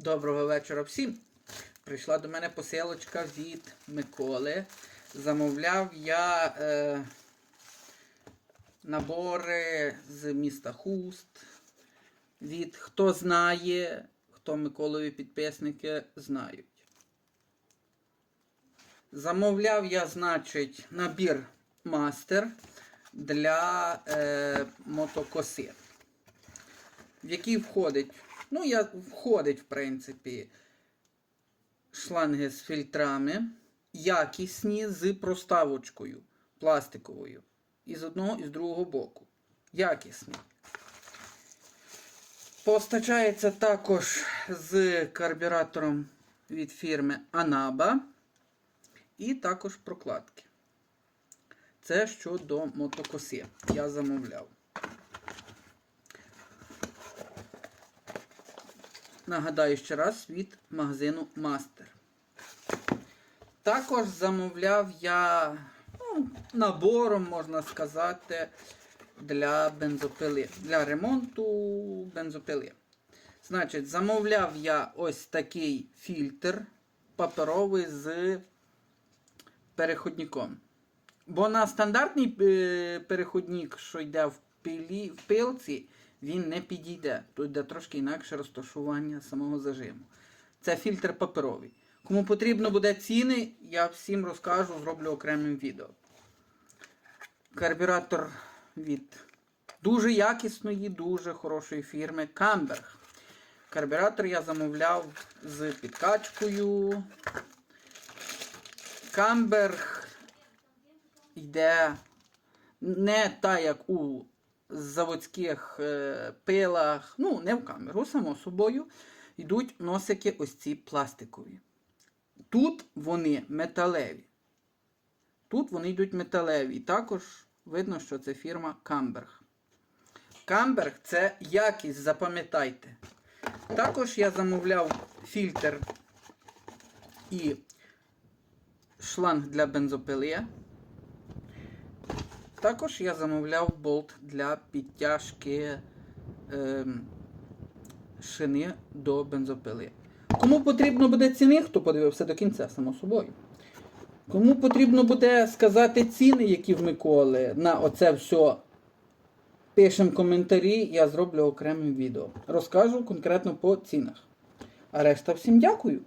Доброго вечора всім. Прийшла до мене посилочка від Миколи. Замовляв я е, набори з міста Хуст. Від хто знає, хто Миколові підписники знають. Замовляв я, значить, набір мастер для е, мотокоси в який входить, ну, я, входить, в принципі, шланги з фільтрами, якісні з проставочкою пластиковою. І з одного і з другого боку. Якісні. Постачається також з карбюратором від фірми Анаба. І також прокладки. Це щодо мотокоси. Я замовляв. Нагадаю ще раз від магазину Мастер. Також замовляв я ну, набором, можна сказати, для бензопили, для ремонту бензопили. Значить, замовляв я ось такий фільтр паперовий з переходником. Бо на стандартний е, переходник, що йде в, пилі, в пилці, він не підійде. Тут йде трошки інакше розташування самого зажиму. Це фільтр паперовий. Кому потрібно буде ціни, я всім розкажу, зроблю окремим відео. Карбюратор від дуже якісної, дуже хорошої фірми Камберг. Карбюратор я замовляв з підкачкою. Камберг йде не так, як у заводських е, пилах, ну, не в камеру, само собою, йдуть носики ось ці пластикові. Тут вони металеві. Тут вони йдуть металеві. І також видно, що це фірма Камберг. Камберг це якість, запам'ятайте. Також я замовляв фільтр і шланг для бензопили. Також я замовляв болт для підтяжки ем, шини до бензопили. Кому потрібно буде ціни, хто подивився до кінця, само собою. Кому потрібно буде сказати ціни, які в Миколи, на оце все, пишемо коментарі, я зроблю окреме відео. Розкажу конкретно по цінах. А решта всім дякую.